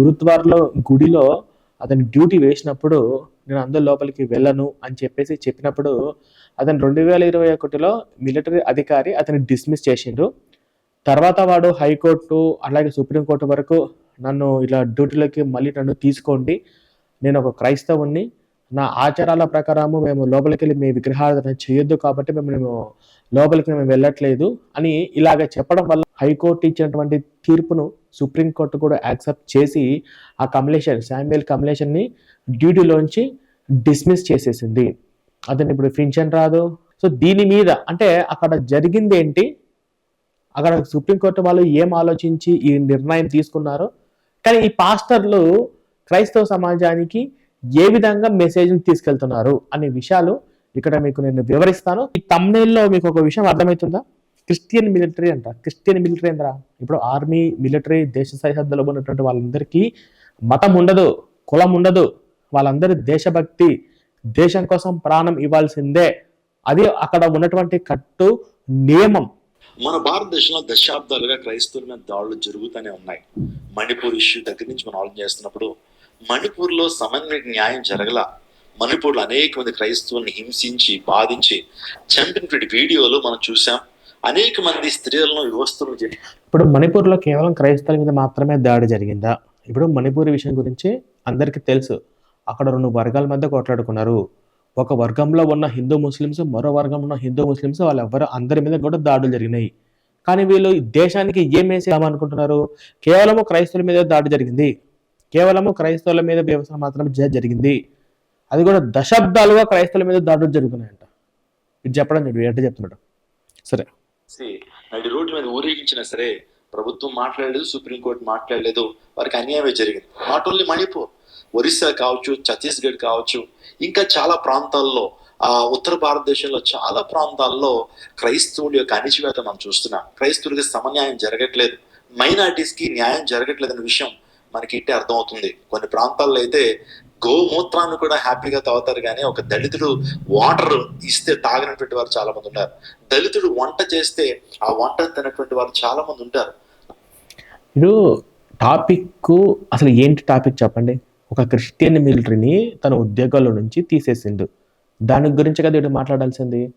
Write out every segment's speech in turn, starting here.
గురుద్వార్లో గుడిలో అతని డ్యూటీ వేసినప్పుడు నేను అందరి లోపలికి వెళ్ళను అని చెప్పేసి చెప్పినప్పుడు అతను రెండు వేల ఇరవై ఒకటిలో మిలిటరీ అధికారి అతన్ని డిస్మిస్ చేసిండు. తర్వాత వాడు హైకోర్టు అలాగే సుప్రీంకోర్టు వరకు నన్ను ఇలా డ్యూటీలోకి మళ్ళీ నన్ను తీసుకోండి. నేను ఒక క్రైస్తవుని నా ఆచారాల ప్రకారము మేము లోపలికి వెళ్ళి మీ విగ్రహారాధన చేయొద్దు కాబట్టి మేము మేము లోపలికి మేము వెళ్ళట్లేదు అని ఇలాగ చెప్పడం వల్ల హైకోర్టు ఇచ్చినటువంటి తీర్పును సుప్రీంకోర్టు కూడా యాక్సెప్ట్ చేసి ఆ కమలేషన్ శామ్యుయల్ కమలేషన్ని డ్యూటీలోంచి డిస్మిస్ చేసేసింది. అతను ఇప్పుడు ఫిన్షన్ రాదు. సో దీని మీద అంటే అక్కడ జరిగింది ఏంటి? అక్కడ సుప్రీంకోర్టు వాళ్ళు ఏం ఆలోచించి ఈ నిర్ణయం తీసుకున్నారో? కానీ ఈ పాస్టర్లు క్రైస్తవ సమాజానికి ఏ విధంగా మెసేజ్ని తీసుకెళ్తున్నారు అనే విషయాలు ఇక్కడ మీకు నేను వివరిస్తాను. ఈ తమ్నేల్లో మీకు ఒక విషయం అర్థమవుతుందా? క్రిస్టియన్ మిలిటరీ అంట. క్రిస్టియన్ మిలిటరీ అంటారా ఇప్పుడు ఆర్మీ మిలిటరీ దేశ సరిహద్దులో ఉన్నటువంటి వాళ్ళందరికీ మతం ఉండదు కులం ఉండదు. వాళ్ళందరి దేశభక్తి దేశం కోసం ప్రాణం ఇవ్వాల్సిందే. అది అక్కడ ఉన్నటువంటి కట్టు నియమం. మన భారతదేశంలో దశాబ్దాలుగా క్రైస్తవుల మీద దాడులు జరుగుతూనే ఉన్నాయి. మణిపూర్ ఇష్యూ దగ్గర నుంచి మనం ఆలోచన చేస్తున్నప్పుడు మణిపూర్లో సమన్వయ న్యాయం జరగల మణిపూర్లో అనేక మంది క్రైస్తవుల్ని హింసించి బాధించి చంపినటువంటి వీడియోలు మనం చూసాం అనేక మంది స్త్రీలను వ్యవస్థలను ఇప్పుడు మణిపూర్లో కేవలం క్రైస్తవుల మీద మాత్రమే దాడి జరిగిందా? ఇప్పుడు మణిపూర్ విషయం గురించి అందరికీ తెలుసు. అక్కడ రెండు వర్గాల మధ్య కొట్లాడుకున్నారు. ఒక వర్గంలో ఉన్న హిందూ ముస్లిమ్స్ మరో వర్గంలో ఉన్న హిందూ ముస్లిమ్స్ వాళ్ళు ఎవరు అందరి మీద కూడా దాడులు జరిగినాయి. కానీ వీళ్ళు ఈ దేశానికి ఏం వేసేదామనుకుంటున్నారు కేవలం క్రైస్తవుల మీద దాడి జరిగింది. కేవలము క్రైస్తవుల మీద వ్యవసాయం మాత్రమే జరిగింది. అది కూడా దశాబ్దాలుగా క్రైస్తవుల మీద దాడులు జరుగుతున్నాయంట. ఇది చెప్పడం చూడు ఎట్ట చెప్తున్నాడు. సరే. నడి రోడ్డు మీద ఊరేగించినా సరే ప్రభుత్వం మాట్లాడలేదు సుప్రీంకోర్టు మాట్లాడలేదు వారికి అన్యాయమే జరిగింది. నాట్ ఓన్లీ మణిపూర్ ఒరిస్సా కావచ్చు ఛత్తీస్గఢ్ కావచ్చు ఇంకా చాలా ప్రాంతాల్లో ఆ ఉత్తర భారతదేశంలో చాలా ప్రాంతాల్లో క్రైస్తవుల యొక్క అణిచివేత మనం చూస్తున్నాం. క్రైస్తవులకి సమన్యాయం జరగట్లేదు. మైనార్టీస్కి న్యాయం జరగట్లేదు అనే విషయం మనకి ఇట్టే అర్థమవుతుంది. కొన్ని ప్రాంతాల్లో అయితే గోమూత్రాన్ని కూడా హ్యాపీగా తాగుతారు కానీ ఒక దళితుడు వాటర్ ఇస్తే తాగినటువంటి వారు చాలా మంది ఉన్నారు. దళితుడు వంట చేస్తే ఆ వంట తినటువంటి వారు చాలా మంది ఉంటారు. ఇప్పుడు టాపిక్ అసలు ఏంటి టాపిక్ చెప్పండి? ఒక క్రిస్టియన్ మిలిటరీని తన ఉద్యోగాల నుంచి తీసేసిండు. దాని గురించి కదా ఇటు మాట్లాడాల్సింది?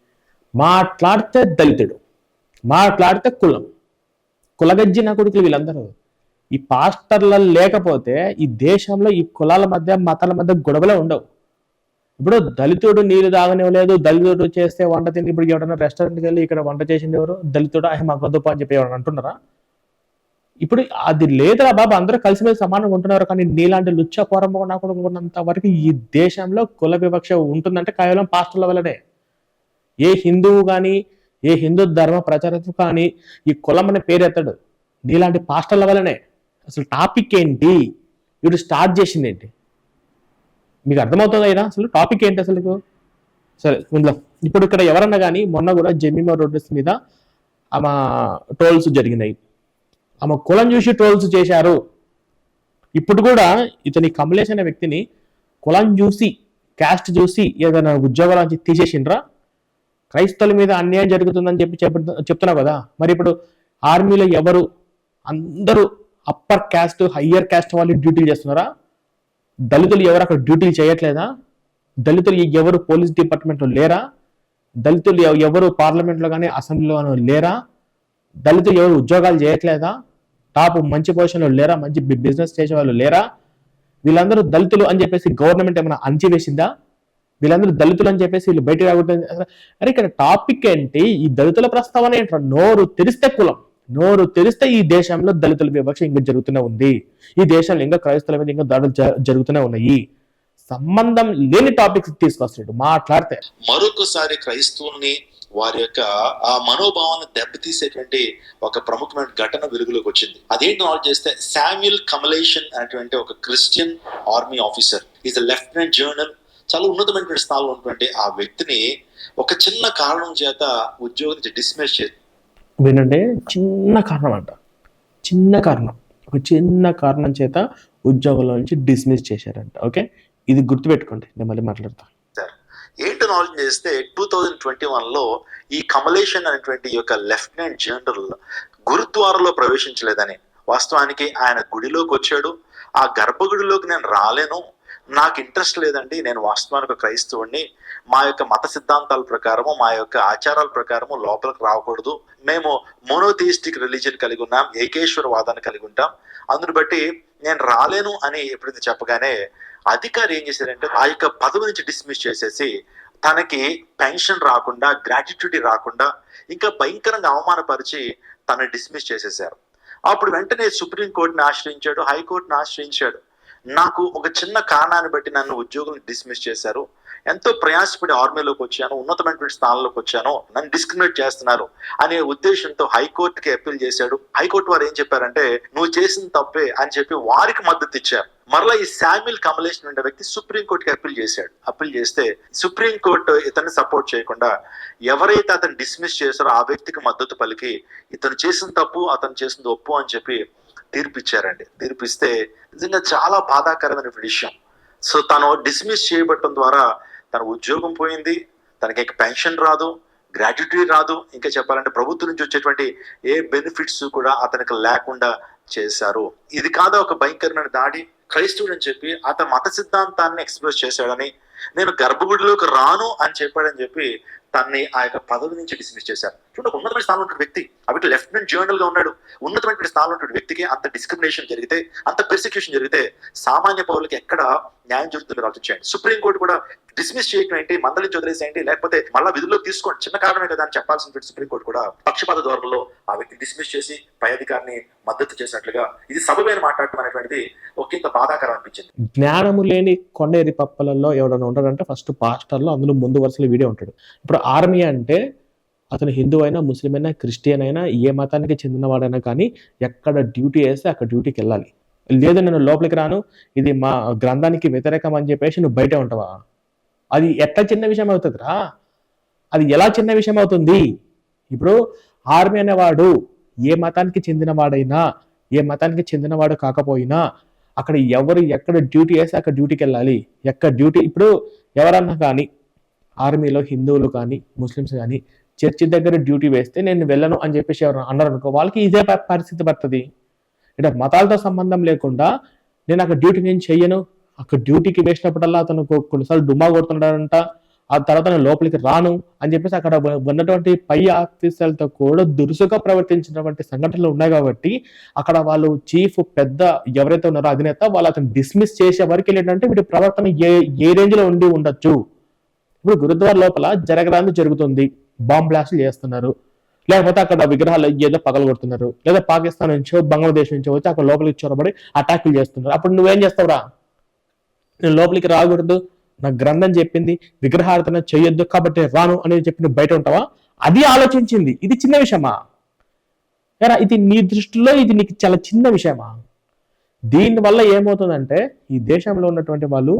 మాట్లాడితే దళితుడు మాట్లాడితే కులం. కులగజ్జిన నా కొడుకులు వీళ్ళందరూ. ఈ పాస్టర్ల లేకపోతే ఈ దేశంలో ఈ కులాల మధ్య మతాల మధ్య గొడవలే ఉండవు. ఇప్పుడు దళితుడు నీళ్ళు తాగనివ్వలేదు దళితుడు చేస్తే వంట తిని ఇప్పుడు ఎవరైనా రెస్టారెంట్కి వెళ్ళి ఇక్కడ వంట చేసింది ఎవరు? దళితుడు? అహే మాకు వద్దు అని చెప్పి ఎవరైనా అంటున్నారా? ఇప్పుడు అది లేదురా బాబు అందరూ కలిసి మీద సమానంగా ఉంటున్నారు కానీ నీలాంటి లుచ్చ పోరంబ నా కొడుకు వరకు ఈ దేశంలో కుల వివక్ష ఉంటుందంటే కేవలం పాస్టర్ల వల్లనే. ఏ హిందువు కానీ ఏ హిందూ ధర్మ ప్రచారకు కానీ ఈ కులం అనే పేరు నీలాంటి పాస్టర్ల వల్లనే. అసలు టాపిక్ ఏంటి? వీడు స్టార్ట్ చేసింది ఏంటి మీకు అర్థమవుతుంది అయినా అసలు టాపిక్ ఏంటి అసలు సరే ఇందులో ఇప్పుడు ఇక్కడ ఎవరన్నా కానీ మొన్న కూడా జమీమా రోడ్స్ మీద ఆమె ట్రోల్స్ జరిగినాయి. ఆమె కులం చూసి ట్రోల్స్ చేశారు. ఇప్పుడు కూడా ఇతని కమలేష్ అనే వ్యక్తిని కులం చూసి క్యాస్ట్ చూసి ఏదైనా ఉద్యోగాల నుంచి తీసేసిండ్రా? క్రైస్తవుల మీద అన్యాయం జరుగుతుందని చెప్పి చెప్తున్నావు కదా? మరి ఇప్పుడు ఆర్మీలో ఎవరు? అందరూ అప్పర్ క్యాస్ట్ హయ్యర్ క్యాస్ట్ వాళ్ళు డ్యూటీలు చేస్తున్నారా? దళితులు ఎవరు అక్కడ డ్యూటీలు చేయట్లేదా? దళితులు ఎవరు పోలీస్ డిపార్ట్మెంట్లో లేరా? దళితులు ఎవరు పార్లమెంట్లో కానీ అసెంబ్లీలో లేరా? దళితులు ఎవరు ఉద్యోగాలు చేయట్లేదా? టాప్ మంచి పొజిషన్లో లేరా? మంచి బిజినెస్ చేసే వాళ్ళు లేరా? వీళ్ళందరూ దళితులు అని చెప్పేసి గవర్నమెంట్ ఏమైనా అంచివేసిందా వీళ్ళందరూ దళితులు అని చెప్పేసి వీళ్ళు బయటకు రాకూడదు అరే ఇక్కడ టాపిక్ ఏంటి? ఈ దళితుల ప్రస్తావన ఏంట్రా? నోరు తెరిస్తే కులం. నోరు తెరిస్తే ఈ దేశంలో దళితుల వివక్ష ఇంకా జరుగుతూనే ఉంది. ఈ దేశంలో ఇంకా క్రైస్తవుల మీద ఇంకా దాడులు జరుగుతూనే ఉన్నాయి. సంబంధం లేని టాపిక్స్ తీసుకొస్తాడు మాట్లాడితే. మరొకసారి క్రైస్తవుల్ని వారి యొక్క ఆ మనోభావాన్ని దెబ్బతీసేటువంటి ఒక ప్రముఖమైన ఘటన వెలుగులోకి వచ్చింది. అదేంటి నాలెడ్జ్ చేస్తే శామ్యుల్ కమలేషన్ అనేటువంటి ఒక Christian army officer. Is lieutenant general చాలా ఉన్నతమైనటువంటి స్థానంలో ఉన్నటువంటి ఆ వ్యక్తిని ఒక చిన్న కారణం చేత ఉద్యోగం నుంచి డిస్మిస్ చేసి వినండి చిన్న కారణం అంట చిన్న కారణం. ఒక చిన్న కారణం చేత ఉద్యోగంలో నుంచి డిస్మిస్ చేశారంట. ఓకే? ఇది గుర్తుపెట్టుకోండి. నేను మళ్ళీ మాట్లాడతాను ఏంటి నాలెడ్జ్ చేస్తే టూ థౌజండ్ ట్వంటీ వన్లో ఈ కమలేషన్ అనేటువంటి ఈ యొక్క లెఫ్టినెంట్ జనరల్ గురుద్వారాలో ప్రవేశించలేదని వాస్తవానికి ఆయన గుడిలోకి వచ్చాడు. ఆ గర్భగుడిలోకి నేను రాలేను. నాకు ఇంట్రెస్ట్ లేదండి. నేను వాస్తవానికి ఒక క్రైస్తవుడిని. మా యొక్క మత సిద్ధాంతాల ప్రకారము మా యొక్క ఆచారాల ప్రకారము లోపలికి రాకూడదు. మేము మోనోథియిస్టిక్ రిలీజియన్ కలిగి ఉన్నాం ఏకేశ్వర వాదాన్ని కలిగి ఉంటాం. అందుని బట్టి నేను రాలేను అని ఎప్పుడైతే చెప్పగానే అధికారి ఏం చేశారంటే ఆ యొక్క పదవి నుంచి డిస్మిస్ చేసేసి తనకి పెన్షన్ రాకుండా గ్రాటిట్యూటీ రాకుండా ఇంకా భయంకరంగా అవమానపరిచి తనని డిస్మిస్ చేసేసారు. అప్పుడు వెంటనే సుప్రీంకోర్టుని ఆశ్రయించాడు హైకోర్టుని ఆశ్రయించాడు. నాకు ఒక చిన్న కారణాన్ని బట్టి నన్ను ఉద్యోగులు డిస్మిస్ చేశారు. ఎంతో ప్రయాసపడి ఆర్మీలోకి వచ్చాను ఉన్నతమైనటువంటి స్థానంలోకి వచ్చాను. నన్ను డిస్క్రిమినేట్ చేస్తున్నారు అనే ఉద్దేశంతో హైకోర్టుకి అప్పీల్ చేశాడు. హైకోర్టు వారు ఏం చెప్పారంటే నువ్వు చేసిన తప్పే అని చెప్పి వారికి మద్దతు ఇచ్చారు. మరలా ఈ శామ్యుల్ కమలేషన్ అనే వ్యక్తి సుప్రీంకోర్టుకి అప్పీల్ చేశాడు. అప్పీల్ చేస్తే సుప్రీంకోర్టు ఇతన్ని సపోర్ట్ చేయకుండా ఎవరైతే అతను డిస్మిస్ చేశారో ఆ వ్యక్తికి మద్దతు పలికి ఇతను చేసిన తప్పు అతను చేసింది ఒప్పు అని చెప్పి తీర్పిచ్చారండి. తీర్పిస్తే నిజంగా చాలా బాధాకరమైన విషయం. సో తను డిస్మిస్ చేయబడటం ద్వారా తన ఉద్యోగం పోయింది తనకి ఇంకా పెన్షన్ రాదు గ్రాట్యుటీ రాదు. ఇంకా చెప్పాలంటే ప్రభుత్వం నుంచి వచ్చేటువంటి ఏ బెనిఫిట్స్ కూడా అతనికి లేకుండా చేశారు. ఇది కాదా ఒక భయంకరమైన దాడి? క్రైస్తవుడు అని చెప్పి అతని మత సిద్ధాంతాన్ని ఎక్స్ప్రెస్ చేశాడని నేను గర్భగుడిలోకి రాను అని చెప్పాడని చెప్పి తన్ని ఆ యొక్క పదవి నుంచి డిస్మిస్ చేశారు. చూడండి ఒక ఉన్నతమైన స్థానంలో ఉన్న వ్యక్తి అవిటి లెఫ్టినెంట్ జనరల్గా ఉన్నాడు. ఉన్నతమైన స్థానంలో ఉన్న వ్యక్తికి అంత డిస్క్రిమినేషన్ జరిగితే అంత పెర్సిక్యూషన్ జరిగితే సామాన్య పౌరులకి ఎక్కడ న్యాయం జరుగుతుంది ఆలోచించండి. సుప్రీంకోర్టు కూడా డిస్మిస్ చేయడం ఏంటి మందలించి వదిలేసేయండి లేకపోతే మళ్ళీ విధుల్లో తీసుకోండి. చిన్న కారణమే కదా అని చెప్పాల్సిన సుప్రీంకోర్టు కూడా పక్షపాత ధోరణిలో ఆ వ్యక్తి డిస్మిస్ చేసి పై అధికారిని మద్దతు చేసినట్లుగా ఇది సభమైన మాట్లాడటం అనేటువంటిది ఒకంత బాధాకరం అనిపించింది. జ్ఞానము లేని కొండేరి పప్పలలో ఎవడన్నా ఉంటాడంటే ఫస్ట్ పాస్టర్లో అందులో ముందు వరుసలో వీడే ఉంటాడు. ఇప్పుడు ఆర్మీ అంటే అతను హిందూ అయినా ముస్లిం అయినా క్రిస్టియన్ అయినా ఏ మతానికి చెందినవాడైనా కానీ ఎక్కడ డ్యూటీ వేస్తే అక్కడ డ్యూటీకి వెళ్ళాలి. లేదు నేను లోపలికి రాను ఇది మా గ్రంథానికి వ్యతిరేకం అని చెప్పేసి నువ్వు బయట ఉంటావా? అది ఎట్లా చిన్న విషయం అవుతుందిరా? అది ఎలా చిన్న విషయం అవుతుంది? ఇప్పుడు ఆర్మీ అనేవాడు ఏ మతానికి చెందినవాడైనా ఏ మతానికి చెందినవాడు కాకపోయినా అక్కడ ఎవరు ఎక్కడ డ్యూటీ వేస్తే అక్కడ డ్యూటీకి వెళ్ళాలి. ఎక్కడ డ్యూటీ ఇప్పుడు ఎవరన్నా కానీ ఆర్మీలో హిందువులు కానీ ముస్లిమ్స్ కానీ చర్చి దగ్గర డ్యూటీ వేస్తే నేను వెళ్ళను అని చెప్పేసి ఎవరు అన్నారు అనుకో వాళ్ళకి ఇదే పరిస్థితి పడుతుంది. అంటే మతాలతో సంబంధం లేకుండా నేను అక్కడ డ్యూటీ నేను చెయ్యను. అక్కడ డ్యూటీకి వేసినప్పుడల్లా అతను కొన్నిసార్లు డుమా కొడుతున్నాడంట. ఆ తర్వాత నేను లోపలికి రాను అని చెప్పేసి అక్కడ ఉన్నటువంటి పై ఆఫీసర్లతో కూడా దురుసుగా ప్రవర్తించినటువంటి సంఘటనలు ఉన్నాయి కాబట్టి అక్కడ వాళ్ళు చీఫ్ పెద్ద ఎవరైతే ఉన్నారో అధినేత వాళ్ళు అతను డిస్మిస్ చేసే వరకు ఏంటంటే వీటి ప్రవర్తన ఏ ఏ రేంజ్లో ఉండి ఉండొచ్చు. ఇప్పుడు గురుద్వార లోపల జరగరాంది జరుగుతుంది. బాంబ్ బ్లాస్ట్లు చేస్తున్నారు. లేకపోతే అక్కడ విగ్రహాలు ఏదో పగలు కొడుతున్నారు లేదా పాకిస్తాన్ నుంచో బంగ్లాదేశ్ నుంచో వచ్చి అక్కడ లోపలికి చొరబడి అటాకులు చేస్తున్నారు. అప్పుడు నువ్వేం చేస్తావురా? నేను లోపలికి రాకూడదు. నా గ్రంథం చెప్పింది విగ్రహార్థన చేయొద్దు కాబట్టి రాను అనేది చెప్పి నువ్వు బయట ఉంటావా? అది ఆలోచించింది. ఇది చిన్న విషయమా? కదా ఇది నీ దృష్టిలో ఇది నీకు చాలా చిన్న విషయమా? దీనివల్ల ఏమవుతుందంటే ఈ దేశంలో ఉన్నటువంటి వాళ్ళు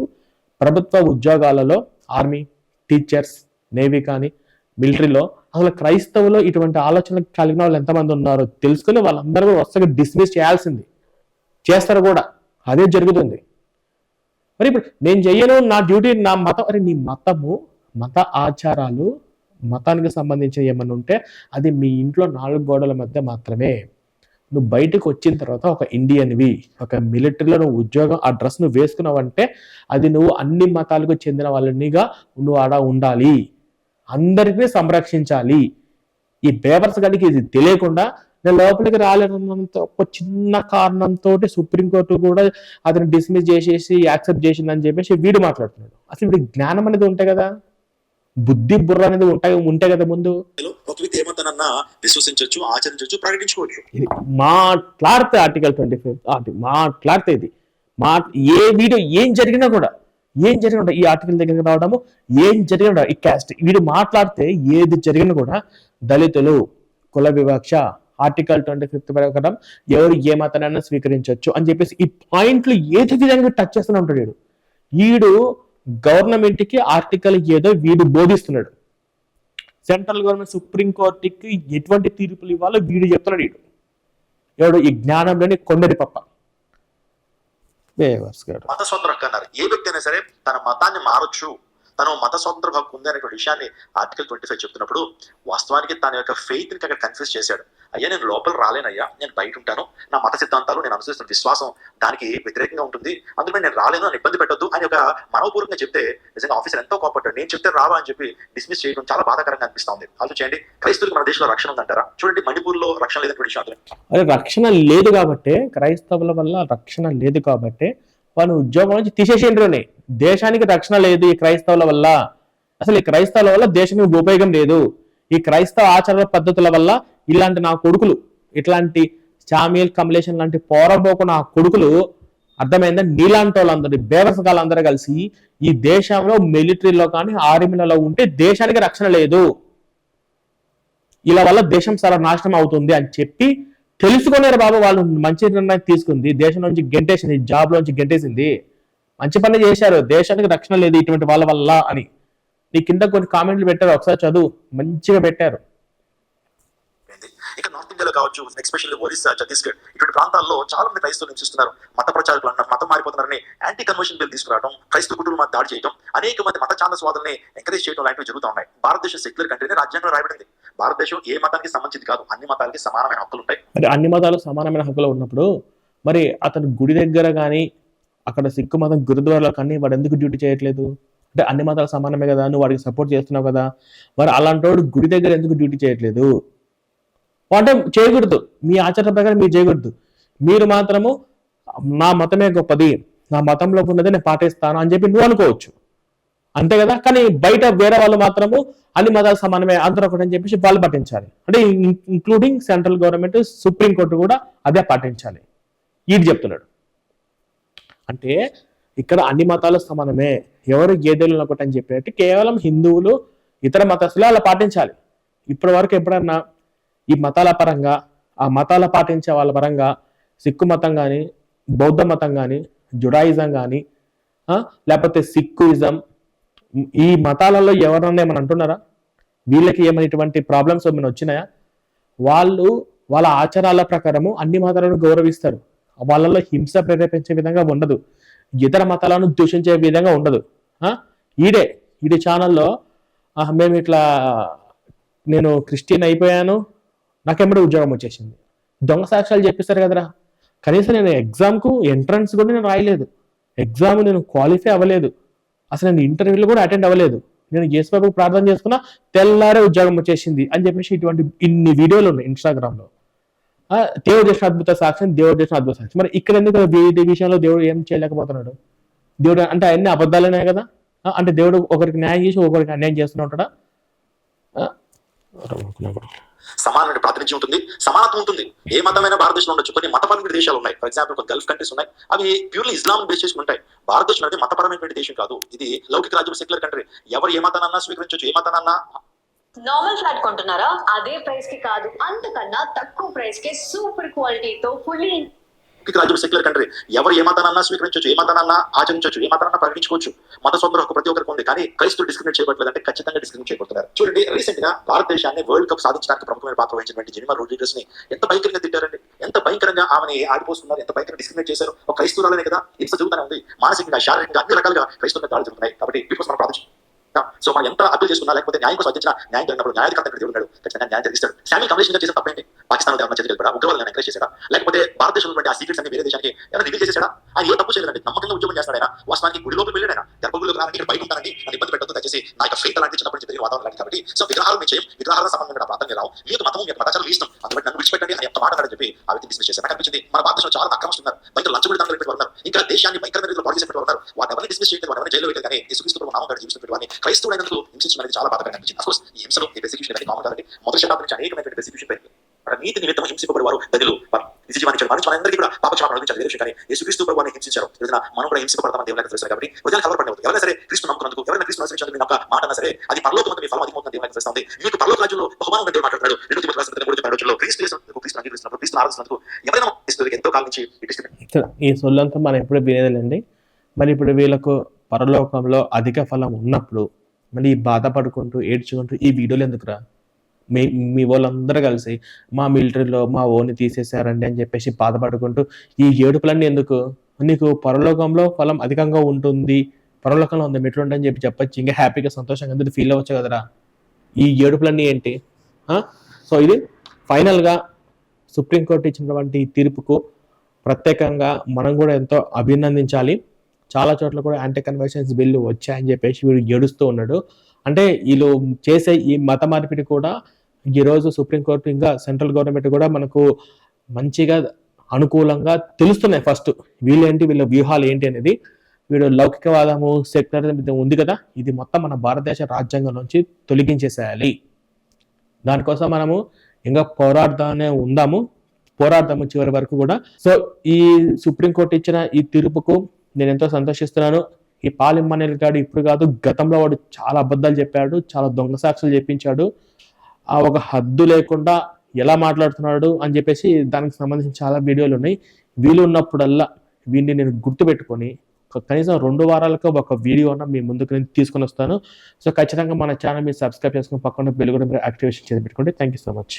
ప్రభుత్వ ఉద్యోగాలలో ఆర్మీ టీచర్స్ నేవీ కానీ మిలిటరీలో అసలు క్రైస్తవులో ఇటువంటి ఆలోచన కలిగిన వాళ్ళు ఎంతమంది ఉన్నారో తెలుసుకుని వాళ్ళందరూ కూడా వరుసగా డిస్మిస్ చేయాల్సింది. చేస్తారు కూడా. అదే జరుగుతుంది. మరి ఇప్పుడు నేను చెయ్యను నా డ్యూటీ నా మతం మరి నీ మతము మత ఆచారాలు మతానికి సంబంధించిన ఏమన్నా ఉంటే అది మీ ఇంట్లో నాలుగు గోడల మధ్య మాత్రమే. నువ్వు బయటకు వచ్చిన తర్వాత ఒక ఇండియన్వి ఒక మిలిటరీలో నువ్వు ఉద్యోగం ఆ డ్రెస్ నువ్వు వేసుకున్నావంటే అది నువ్వు అన్ని మతాలకు చెందిన వాళ్ళనిగా నువ్వు ఆడ ఉండాలి. అందరికీ సంరక్షించాలి. ఈ పేపర్స్ గడికి ఇది తెలియకుండా నేను లోపలికి రాలేనంత ఒక చిన్న కారణంతో సుప్రీంకోర్టు కూడా అతను డిస్మిస్ చేసేసి యాక్సెప్ట్ చేసిందని చెప్పేసి వీడు మాట్లాడుతున్నాడు. అసలు వీడికి జ్ఞానం అనేది ఉంటాయి కదా? బుద్ధి బుర్ర అనేది ఉంటాయి ఉంటే కదా ముందు. ఒక వ్యక్తి ఏమంతానన్నా విశ్వసించవచ్చు ఆచరించవచ్చు ప్రకటించుకోవచ్చు. ఇది మాట్లాడితే ఆర్టికల్ ట్వంటీ ఫైవ్ మాట్లాడితే ఇది. మా ఏ వీడియో ఏం జరిగినా కూడా ఏం జరిగినా ఈ ఆర్టికల్ దగ్గరికి రావడము ఏం జరిగినా ఈ క్యాస్ట్ వీడు మాట్లాడితే ఏది జరిగినా కూడా దళితులు కుల వివక్ష ఆర్టికల్ ట్వంటీ ఫిఫ్త్ ప్రకారం ఎవరు ఏ మతానైనా స్వీకరించవచ్చు అని చెప్పేసి ఈ పాయింట్లు ఏది విధంగా టచ్ చేస్తూనే ఉంటాడు వీడు వీడు గవర్నమెంట్కి ఆర్టికల్ ఏదో వీడు బోధిస్తున్నాడు. సెంట్రల్ గవర్నమెంట్ సుప్రీం కోర్టుకి ఎటువంటి తీర్పులు ఇవ్వాలో వీడు చెప్తున్నాడు వీడు. ఎవడు ఈ జ్ఞానంలోని కొండరి పప్ప. మత స్వతంత్ర హక్కు అన్నారు ఏ వ్యక్తి అయినా సరే తన మతాన్ని మారొచ్చు. తను మత స్వతంత్ర హక్కు ఉంది అనేటువంటి విషయాన్ని ఆర్టికల్ ట్వంటీ ఫైవ్ చెప్తున్నప్పుడు వాస్తవానికి తన యొక్క ఫెయిత్ని అక్కడ కన్ఫ్యూజ్ చేశాడు. అయ్యా నేను లోపల రాలేనయ్యా నేను బయట ఉంటాను. నా మత సిద్ధాంతాలు నేను అనుసరిస్తున్న విశ్వాసం దానికి వ్యతిరేకంగా ఉంటుంది. అందుకని నేను రాలేను అని ఇబ్బంది పెట్టొద్దు అని ఒక మనోపూర్వకంగా చెప్తే నిజంగా ఆఫీసర్ ఎంతో కోపడ్డాడు. నేను చెప్తే రావా అని చెప్పి డిస్మిస్ చేయడం చాలా బాధాకరంగా అనిపిస్తా ఉంది. చేయండి క్రైస్తవులకు మన దేశంలో రక్షణ ఉందంటారా? చూడండి మణిపూర్లో రక్షణ లేదని విషయం అదే రక్షణ లేదు కాబట్టి క్రైస్తవుల వల్ల రక్షణ లేదు కాబట్టి వాళ్ళు ఉద్యోగం నుంచి తీసేసిండ్రుని దేశానికి రక్షణ లేదు ఈ క్రైస్తవుల వల్ల. అసలు ఈ క్రైస్తవుల వల్ల దేశానికి ఉపయోగం లేదు. ఈ క్రైస్తవ ఆచార పద్ధతుల వల్ల ఇలాంటి నా కొడుకులు ఇట్లాంటి శామ్యుల్ కమలేషన్ లాంటి పోరబోకు నా కొడుకులు అర్థమైందా? నీలాంటి వాళ్ళందరూ బేవసకాలందరూ కలిసి ఈ దేశంలో మిలిటరీలో కానీ ఆర్మీలలో ఉంటే దేశానికి రక్షణ లేదు. ఇలా వల్ల దేశం చాలా నాశనం అవుతుంది అని చెప్పి తెలుసుకున్నారు బాబు వాళ్ళు. మంచి నిర్ణయం తీసుకుంది. దేశం నుంచి గెంటేసింది జాబ్ నుంచి గెంటేసింది. మంచి పని చేశారు. దేశానికి రక్షణ లేదు ఇటువంటి వాళ్ళ వల్ల అని. నీ కింద కొన్ని కామెంట్లు పెట్టారు. ఒకసారి చదువు. మంచిగా పెట్టారు. ఇక కావచ్చు ఎస్పెషల్లీ ఒరిస్సా ఛత్తీస్గఢ్ ఇటువంటి ప్రాంతాల్లో చాలా మంది క్రైస్తవులు నివసిస్తున్నారు మత ప్రచారకులు అంటారు మతం మారిపోతున్నారని యాంటీ కన్వర్షన్ బిల్ తీసుకురావడం క్రైస్తవ కుటుంబం దాడి చేయడం అనేక మంది మత ఛాందస్వాదుల్ని ఎంకరేజ్ చేయడం లాంటివి జరుగుతూ ఉన్నాయి. భారతదేశం సెక్యులర్ కంట్రీనే రాజ్యాంగంలో రాయబడింది. భారతదేశం ఏ మతానికి సంబంధించింది కాదు. అన్ని మతాలకి సమానమైన హక్కులు ఉంటాయి. మరి అన్ని మతాలు సమానమైన హక్కులు ఉన్నప్పుడు మరి అతను గుడి దగ్గర కానీ అక్కడ సిక్కు మతం గురుద్వారాలో కానీ వాడు ఎందుకు డ్యూటీ చేయట్లేదు? అంటే అన్ని మతాలు సమానమే కదా నువ్వు వాడికి సపోర్ట్ చేస్తున్నావు కదా. మరి అలాంటి వాడు గుడి దగ్గర ఎందుకు డ్యూటీ చేయట్లేదు? అంటే చేయకూడదు. మీ ఆచార ప్రకారం మీరు చేయకూడదు. మీరు మాత్రము నా మతమే గొప్పది నా మతంలో ఉన్నది నేను పాటిస్తాను అని చెప్పి నువ్వు అనుకోవచ్చు. అంతే కదా? కానీ బయట వేరే వాళ్ళు మాత్రము అన్ని మతాలు సమానమే అందరూ ఒకటి అని చెప్పేసి వాళ్ళు పాటించాలి. అంటే including central government supreme court కూడా అదే పాటించాలి. ఈడు చెప్తున్నాడు. అంటే ఇక్కడ అన్ని మతాలు సమానమే. ఎవరు గేదెలు ఒకటి అని చెప్పినట్టు కేవలం హిందువులు ఇతర మతస్థులు అలా పాటించాలి. ఇప్పటి వరకు ఎప్పుడన్నా ఈ మతాల పరంగా ఆ మతాల పాటించే వాళ్ళ పరంగా సిక్కు మతం కానీ బౌద్ధ మతం కానీ జుడాయిజం కానీ లేకపోతే సిక్కుయిజం ఈ మతాలలో ఎవరన్నా ఏమైనా అంటున్నారా? వీళ్ళకి ఏమైనా ఇటువంటి ప్రాబ్లమ్స్ ఏమైనా వచ్చినాయా? వాళ్ళు వాళ్ళ ఆచారాల ప్రకారము అన్ని మతాలను గౌరవిస్తారు. వాళ్ళలో హింస ప్రేరేపించే విధంగా ఉండదు. ఇతర మతాలను దూషించే విధంగా ఉండదు. ఈడే ఈడే ఛానల్లో మేము ఇట్లా నేను క్రిస్టియన్ అయిపోయాను నాకెమ్మడే ఉద్యోగం వచ్చేసింది. దొంగ సాక్ష్యాలు చెప్పిస్తారు కదరా. కనీసం నేను ఎగ్జామ్కు ఎంట్రన్స్ కూడా నేను రాయలేదు. ఎగ్జామ్ నేను క్వాలిఫై అవ్వలేదు. అసలు నేను ఇంటర్వ్యూలో కూడా అటెండ్ అవ్వలేదు. నేను యేసుబాబు ప్రార్థన చేసుకున్నా తెల్లారే ఉద్యోగం వచ్చేసింది అని చెప్పేసి ఇటువంటి ఇన్ని వీడియోలు ఉన్నాయి ఇన్స్టాగ్రామ్లో. దేవుడు చేసిన అద్భుత సాక్ష్యం దేవుడు చేసిన అద్భుత సాక్ష్యం. మరి ఇక్కడ ఎందుకు వీటి విషయంలో దేవుడు ఏం చేయలేకపోతున్నాడు? దేవుడు అంటే అన్ని అబద్ధాలనే కదా. అంటే దేవుడు ఒకరికి న్యాయం చేసి ఒకరికి అన్యాయం చేస్తూనే ఉంటాడా? సమానమైన ప్రాతినిధ్యం ఉంటుంది సమానత్వం ఉంటుంది. ఏ మతమైన భారతదేశంలో ఉండొచ్చు. కొన్ని మతపరమైన దేశాలు ఉన్నాయి. ఫర్ ఎగ్జాంపుల్ కొన్ని గల్ఫ్ కంట్రీస్ ఉన్నాయి. అవి ప్యూర్లీ ఇస్లాం బేస్ చేసుకుని ఉంటాయి. భారతదేశం అనేది మతపరమైనటువంటి దేశం కాదు. ఇది లౌకిక రాజ్యం సెక్యులర్ కంట్రీ ఎవరు ఏ మతానన్నా స్వీకరించవచ్చు. ఏ మతానన్నా నార్మల్ ఫ్లాట్ కొంటున్నారా? అదే ప్రైస్కి కాదు. అంతకన్నా తక్కువ ప్రైస్కి సూపర్ క్వాలిటీతో ఫుల్లీ లౌకిక రాజ్యం సెక్యులర్ కంట్రీ. ఎవరు ఏ మతానన్నా స్వీకరించవచ్చు ఏ మతానన్నా ఆచరించవచ్చు ఏ మతానన్నా ప్రకటించుకోవచ్చు. మత స్వతంత్ర హక్కు ప్రతి ఒక్కరికి ఉంది కానీ క్రైస్తులు డిస్క్రిమినేట్ చేయబడలేదు అంటే ఖచ్చితంగా డిస్క్రిమినేట్ చేయబడుతున్నారు. చూడండి రీసెంట్గా భారతదేశాన్ని వరల్డ్ కప్ సాధించడానికి ప్రముఖమైన పాత్ర వహించినటువంటి జెనిమా రోడ్రిగస్ని ఎంత భయంకరంగా తిట్టారండి. ఎంత భయంకరంగా ఆమెని ఆడిపోస్తున్నారు ఎంత భయంకరంగా డిస్క్రిమినేట్ చేశారు. ఒక క్రైస్తవురాలనే కదా హింస జరుగుతూనే ఉంది. మానసికంగా శారీరకంగా అన్ని రకాలుగా క్రైస్తవుల దాడి జరుగుతున్నాయి. కాబట్టి పీపుల్స్ మనం ప్రార్థించాం సో మనం ఎంత అప్పీల్ చేసుకున్నా లేకపోతే న్యాయం కోసం వచ్చిన న్యాయం జరిగినప్పుడు న్యాయాధికారి దగ్గర ఉన్నాడు. ఖచ్చితంగా న్యాయం జరిగిస్తాడు. శామీ కమిషన్ చేసిన తప్పేంటి? పాకిస్తాన్ ఏమైనా చేతి కూడా ఉగ్రవాదులను ఎంకరేజ్ చేశాడా లేకపోతే భారతదేశంలో ఆ సీక్రెట్స్ అన్ని వేరే దేశానికి ఏమైనా రివీల్ చేసేసాడా? ఆయన ఏ తప్పు చేయలేదండి. నమ్మకంగా ఉద్యోగం చేస్తాడు ఆయన. వాస్తవానికి గుడి లోపలికి వెళ్ళాడు ఆయన గర్భగుడిలో రానికి ఇక్కడ బయట ఉంటానండి నన్ను ఇబ్బంది పెట్టొద్దు దయచేసి నా యొక్క ఫెయిత్ లాంటి చిన్నప్పటి నుంచి వాతావరణం లాంటి కాబట్టి. సో విగ్రహాలు మీ చేయం. విగ్రహాల సంబంధం ప్రాంతం రావు యొక్క మతం మీ యొక్క మతాచారం ఇష్టం. అందుబట్టి నన్ను విడిచిపెట్టండి ఆయన ఎంత మాట్లాడని చెప్పి ఆ వ్యక్తి డిస్మిస్ చేశారు. నాకు అనిపించింది మన భారతదేశంలో చాలా అక్రమిస్తున్నారు బయట లంచబడి పెడతాను పెట్టి ఉన్నారు. ఇంకా దేశాన్ని భయంకరమైన రీతిలో బాడీ చేసినట్టు ఉన్నారు. వాటి ఎవరిని డిస్మిస్ చేయలేదు వాటి ఎవరిని జైల్లో పెట్టారు కానీ యేసుక్రీస్తు నామం గారు జీవిస్తున్నటువంటి క్రైస్తవుడైనందుకు హింసించడం అనేది చాలా బాధగా అనిపించింది. అఫ్కోర్స్ ఈ హింసలు ఈ పెసిక్యూషన్ అనేది కామన్ కాబట్టి మొదటి శతాబ్దం నుంచి అనేకమైనటువంటి పెసిక్యూషన్ పెరిగింది అక్కడ నీతి నిమిత్తం హింసింపబడి వారు గదిలో నిజ జీవాన్ని మరణించి మనందరికీ కూడా పాప క్షమాపణ అనుభవించాలి వేరే విషయం కానీ యేసుక్రీస్తు ప్రభువాన్ని హింసించారు. ఏదైనా మనం కూడా హింసింపబడతామని దేవునికి తెలుసు కాబట్టి హృదయాలు కలవరపడినప్పుడు ఎవరైనా సరే క్రీస్తు నమ్ముకున్నందుకు ఎవరైనా క్రీస్తు అనుసరించినందుకు మీ యొక్క మాట అన్నా సరే అది పరలోకం మీ ఫలం అధికమవుతుంది దేవునికి తెలుస్తుంది మీకు పరలోక రాజ్యంలో బహుమానం దేవుడు మాట్లాడతాడు రెండు తిమ్మతి రాసిన కూడా చెప్పిన రోజుల్లో క్రీస్తు చేసినందుకు క్రీస్తు అంగీకరిస్తున్నప్పుడు క్రీస్తు ఆరాధిస్తున్నందుకు ఎవరైనా ఎంతో కాలం నుంచి ఈ సొల్లంతా మనం ఎప్పుడు వినేదండి మరి ఇప్పుడు వీళ్ళకు పరలోకంలో అధిక ఫలం ఉన్నప్పుడు మళ్ళీ బాధపడుకుంటూ ఏడ్చుకుంటూ ఈ వీడియోలు ఎందుకురా? మీ మీ వాళ్ళందరూ కలిసి మా మిలిటరీలో మా ఓని తీసేశారండి అని చెప్పేసి బాధపడుకుంటూ ఈ ఏడుపులన్నీ ఎందుకు? నీకు పరలోకంలో ఫలం అధికంగా ఉంటుంది పరలోకంలో ఉంది మెట్లు అని చెప్పి చెప్పచ్చు. ఇంకా హ్యాపీగా సంతోషంగా అందరూ ఫీల్ అవ్వచ్చు కదరా? ఈ ఏడుపులన్నీ ఏంటి? సో ఇది ఫైనల్గా సుప్రీంకోర్టు ఇచ్చినటువంటి తీర్పుకు ప్రత్యేకంగా మనం కూడా ఎంతో అభినందించాలి. చాలా చోట్ల కూడా యాంటీ కన్వర్షన్స్ బిల్లు వచ్చాయని చెప్పేసి వీడు ఏడుస్తూ ఉన్నాడు. అంటే వీళ్ళు చేసే ఈ మత మార్పిడి కూడా ఈరోజు సుప్రీంకోర్టు ఇంకా సెంట్రల్ గవర్నమెంట్ కూడా మనకు మంచిగా అనుకూలంగా తెలుస్తున్నాయి ఫస్ట్. వీళ్ళేంటి? వీళ్ళ వ్యూహాలు ఏంటి అనేది. వీడు లౌకికవాదము సెక్యులరిజం ఉంది కదా. ఇది మొత్తం మన భారతదేశ రాజ్యాంగం నుంచి తొలగించేసేయాలి. దానికోసం మనము ఇంకా పోరాడుతూనే ఉందాము. పోరాడదాము చివరి వరకు కూడా. సో ఈ సుప్రీంకోర్టు ఇచ్చిన ఈ తీర్పుకు నేను ఎంతో సంతోషిస్తున్నాను. ఈ పాలిమ్మనేలు గాడు ఇప్పుడు కాదు గతంలో వాడు చాలా అబద్ధాలు చెప్పాడు చాలా దొంగ సాక్షులు చెప్పించాడు. ఆ ఒక హద్దు లేకుండా ఎలా మాట్లాడుతున్నాడు అని చెప్పేసి దానికి సంబంధించిన చాలా వీడియోలు ఉన్నాయి. వీలు ఉన్నప్పుడల్లా వీడిని నేను గుర్తుపెట్టుకొని కనీసం రెండు వారాలకు ఒక వీడియోన మీ ముందుకు నేను తీసుకొని వస్తాను. సో ఖచ్చితంగా మన ఛానల్ మీరు సబ్స్క్రైబ్ చేసుకుని పక్కన బెల్ కూడా మీరు యాక్టివేషన్ చేసి పెట్టుకోండి. Thank you so much